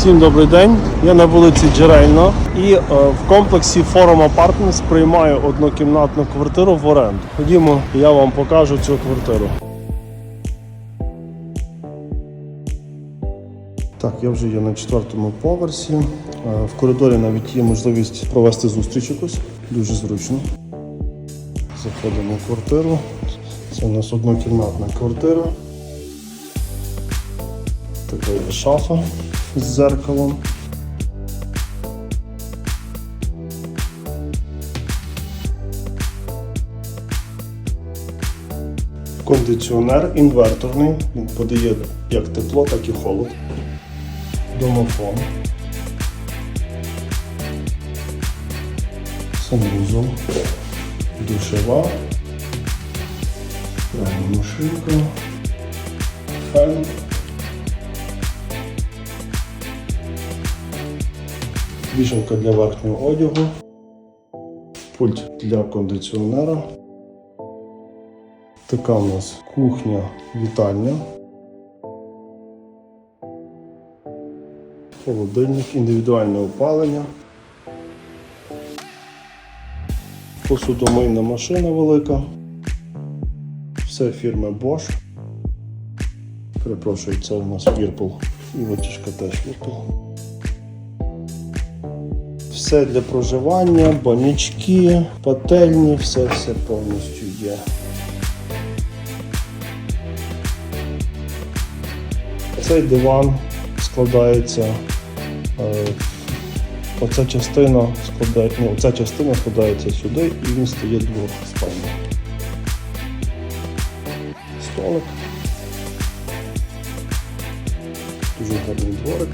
Всім добрий день. Я на вулиці Джерельно і е, в комплексі Forum Apartments приймаю однокімнатну квартиру в оренду. Ходімо, я вам покажу цю квартиру. Так, я вже є на четвертому поверсі. Е, В коридорі навіть є можливість провести зустріч якусь. Дуже зручно. Заходимо в квартиру. Це у нас однокімнатна квартира. Така є шафа з зеркалом. Кондиціонер інверторний. Він подає як тепло, так і холод. Домофон. Санвузол. Душева. Прямо машинка. Фен. Вішалка для верхнього одягу. Пульт для кондиціонера. Така у нас кухня, вітальня. Холодильник, індивідуальне опалення. Посудомийна машина велика. Все фірми Bosch. Перепрошую, це у нас Whirlpool. І витяжка теж Whirlpool. Все для проживання, банячки, пательні, все все повністю є. Цей диван складається. е, Оця частина складає, ну, ця частина складається сюди і він стає двохспальним. Столик. Дуже гарний дворик.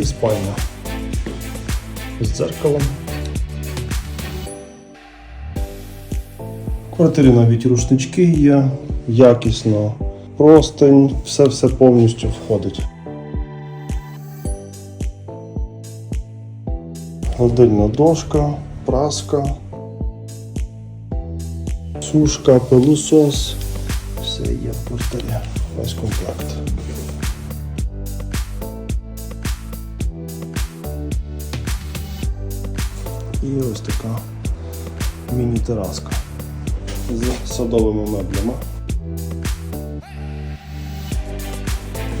І спальня з дзеркалом. В квартирі навіть рушнички є, якісно, простень, все-все повністю входить. Гладильна дошка, праска, сушка, пилосос. Все є в квартирі. Весь комплект. І ось така міні-тераска з садовими меблями.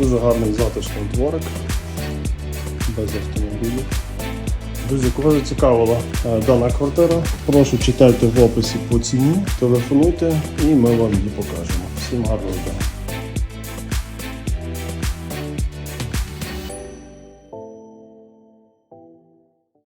Дуже гарний затишний дворик, без автомобілів. Друзі, кого зацікавила е, дана квартира, прошу читайте в описі по ціні, телефонуйте і ми вам її покажемо. Всім гарного дня!